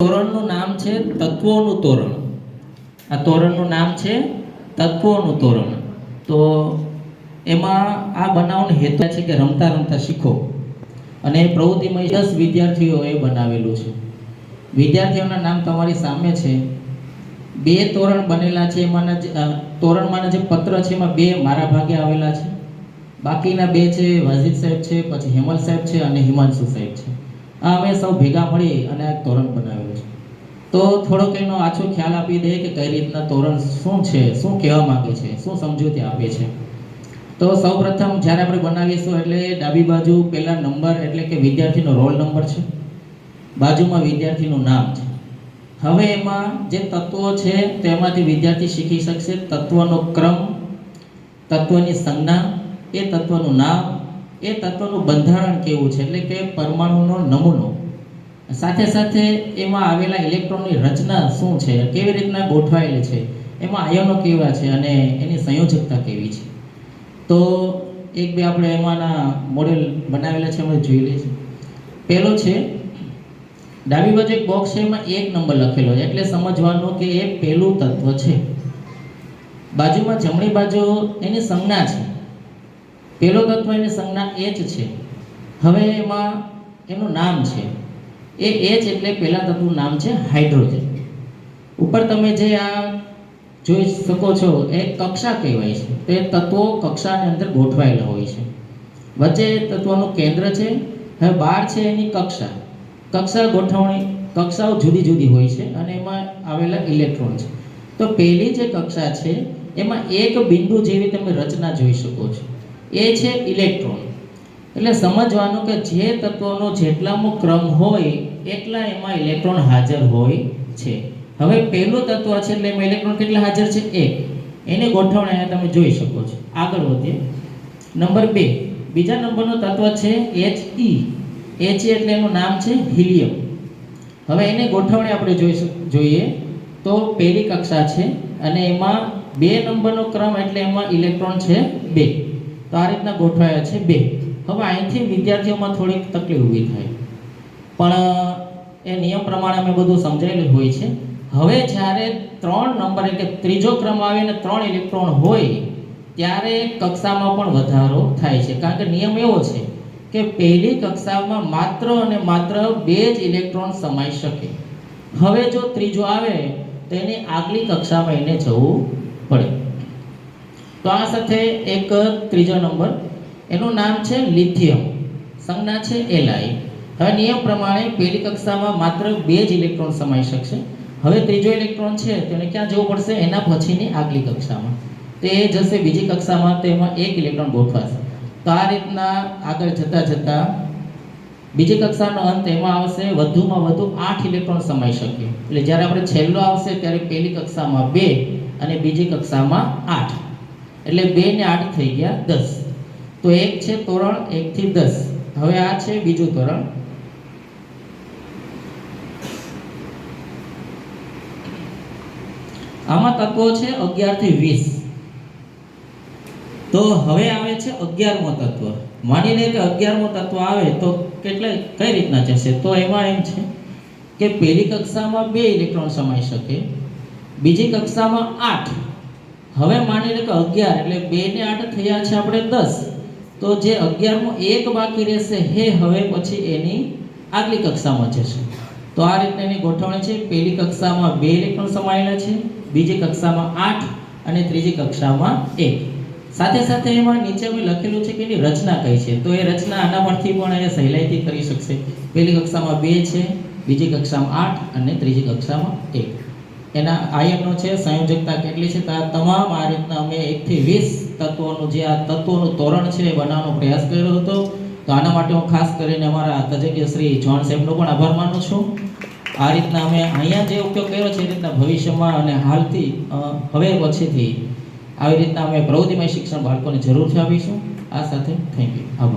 તોરણનું નામ છે તત્વોનું તોરણ. આ તોરણનું નામ છે તત્વોનું તોરણ. તો એમાં આ બનાવનો હેતુ છે કે રમતા રમતા શીખો. અને પ્રવૃત્તિમાં દસ વિદ્યાર્થીઓએ બનાવેલું છે. વિદ્યાર્થીઓના નામ તમારી સામે છે. બે તોરણ બનેલા છે, એમાંના જે તોરણમાંના જે પત્ર છે, એમાં બે મારા ભાગે આવેલા છે. બાકીના બે છે વાજીદ સાહેબ છે, પછી હેમલ સાહેબ છે અને હિમાંશુ સાહેબ છે. આ અમે સૌ ભેગા મળી અને આ તોરણ બનાવેલું છે. તો થોડોક એનો આછો ખ્યાલ આપી દઈએ કે કઈ રીતના તોરણ શું છે, શું કહેવા માંગે છે, શું સમજૂતી આપે છે. તો સૌપ્રથમ જ્યારે આપણે બનાવીશું એટલે ડાબી બાજુ પહેલા નંબર એટલે કે વિદ્યાર્થીનો રોલ નંબર છે. બાજુમાં વિદ્યાર્થીનું નામ છે. હવે એમાં જે તત્વો છે તેમાંથી વિદ્યાર્થી શીખી શકશે તત્વનો ક્રમ, તત્વની સંજ્ઞા, એ તત્વનું નામ એ તત્વનું બંધારણ કેવું છે? એટલે કે પરમાણુનો નમૂનો. સાથે સાથે એમાં આવેલા ઇલેક્ટ્રોનની રચના શું છે? કેવી રીતના ગોઠવાયેલી છે? એમાં આયનો કેવા છે? અને એની સંયોજકતા કેવી છે? તો એક બે આપણે એમાંના મોડેલ બનાવેલા છે અમે જોઈ લઈશું. પહેલો છે, ડાબી બાજુ એક બોક્સ છે, એમાં એક નંબર લખેલો છે. એટલે સમજવાનું કે એ પહેલું તત્વ છે. બાજુમાં જમણી બાજુ એની સંજ્ઞા છે. પહેલો તત્વ એની સંજ્ઞા એચ છે. હવે એમાં એનું નામ છે. એ એચ એટલે પહેલા તત્વનું નામ છે હાઇડ્રોજન. ઉપર તમે જે આ જોઈ શકો છો, એ કક્ષા કહેવાય છે. તે તત્વો કક્ષાની અંદર ગોઠવાયેલા હોય છે. વચ્ચે તત્વનું કેન્દ્ર છે, હવે બાર છે એની કક્ષા. કક્ષા ગોઠવણી, કક્ષાઓ જુદી જુદી હોય છે અને એમાં આવેલા ઇલેક્ટ્રોન છે. તો પહેલી જે કક્ષા છે, એમાં એક બિંદુ જેવી તમે રચના જોઈ શકો છો. એ છે ઇલેક્ટ્રોન એટલે સમજવાનું કે જે તત્વોનો જેટલામો ક્રમ હોય, એટલા એમાં ઇલેક્ટ્રોન હાજર હોય છે. હવે પહેલું તત્વ છે એટલે એમાં ઇલેક્ટ્રોન કેટલા હાજર છે? એક. એની ગોઠવણી અહીંયા તમે જોઈ શકો છો. આગળ વધીએ. નંબર બે. બીજા નંબરનું તત્વ છે એચ ઈ એચ એટલે એનું નામ છે હિલિયમ. હવે એની ગોઠવણી આપણે જોઈ જોઈએ. તો પહેલી કક્ષા છે અને એમાં બે નંબરનો ક્રમ એટલે એમાં ઇલેક્ટ્રોન છે બે. તો આ રીતના ગોઠવાયા છે બે. હવે અહીંથી વિદ્યાર્થીઓમાં થોડીક તકલીફ ઊભી થાય. પણ, એ નિયમ પ્રમાણે અમે બધું સમજાયેલું હોય છે. હવે જ્યારે ત્રણ નંબર એટલે ત્રીજો ક્રમ આવે ને ત્રણ ઇલેક્ટ્રોન હોય, ત્યારે કક્ષામાં પણ વધારો થાય છે. કારણ કે નિયમ એવો છે કે પહેલી કક્ષામાં માત્ર અને માત્ર બે જ ઇલેક્ટ્રોન સમાઈ શકે. હવે જો ત્રીજો આવે, તો એની આગલી કક્ષામાં એને જવું પડે. તો આ સાથે એક ત્રીજો નંબર. એનું નામ છે લિથિયમ. સંજ્ઞા છે એલઆઈ હવે નિયમ પ્રમાણે પહેલી કક્ષામાં માત્ર બે જ ઇલેક્ટ્રોન સમાઈ શકશે. હવે ત્રીજો ઇલેક્ટ્રોન છે તેને ક્યાં જવું પડશે? એના પછીની આગલી કક્ષામાં. તે જશે બીજી કક્ષામાં તેમાં એક ઇલેક્ટ્રોન ગોઠવાશે. તો આ રીતના આગળ જતા જતા બીજી કક્ષાનો અંત એમાં આવશે. વધુમાં વધુ આઠ ઇલેક્ટ્રોન સમાઈ શકે. એટલે જ્યારે આપણે છેલ્લો આવશે, ત્યારે પહેલી કક્ષામાં બે અને બીજી કક્ષામાં આઠ. એટલે બે ને આઠ થઈ ગયા દસ. તો એક છે તોરણ, એક થી દસ. હવે આ છે બીજું તોરણ. આમાં તત્વો છે અગિયારથી વીસ. તો હવે આવે છે અગિયારમો તત્વ. માની લે કે અગિયારમો તત્વ આવે તો કેટલે, કઈ રીતના જશે? તો એમાં એમ છે કે પહેલી કક્ષામાં બે ઇલેક્ટ્રોન સમાઈ શકે, બીજી કક્ષામાં આઠ. હવે માની લે કે અગિયાર, એટલે બે ને આઠ થયા છે આપણે દસ. તો જે અગિયારમાં એક બાકી રહેશે, હે, હવે પછી એની આગલી કક્ષામાં જશે. તો આ રીતે એની ગોઠવણી છે. પહેલી કક્ષામાં બે ઇલેક્ટ્રોન સમાયેલા છે, બીજી કક્ષામાં આઠ અને ત્રીજી કક્ષામાં એક. સાથે સાથે એમાં નીચે મેં લખેલું છે કે એની રચના કઈ છે. તો એ રચના આના પરથી પણ એ સહેલાઈથી કરી શકશે. પહેલી કક્ષામાં બે છે, બીજી કક્ષામાં આઠ અને ત્રીજી કક્ષામાં એક. એના આયનો છે, સંયોજકતા કેટલી છે? આ તમામ આ રીતના અમે એકથી વીસ તત્વોનું જે આ તત્વોનું તોરણ છે એ બનાવવાનો પ્રયાસ કર્યો હતો. તો આના માટે હું ખાસ કરીને અમારા તજજ્ઞ શ્રી જોન સાહેબનો પણ આભાર માનું છું. આ રીતના અમે અહીંયા જે ઉપયોગ કર્યો છે એ રીતના ભવિષ્યમાં અને હાલથી હવે પછીથી આવી રીતના અમે પ્રવૃત્તિમય શિક્ષણ બાળકોને જરૂરથી આપીશું. આ સાથે થેન્ક યુ આભાર.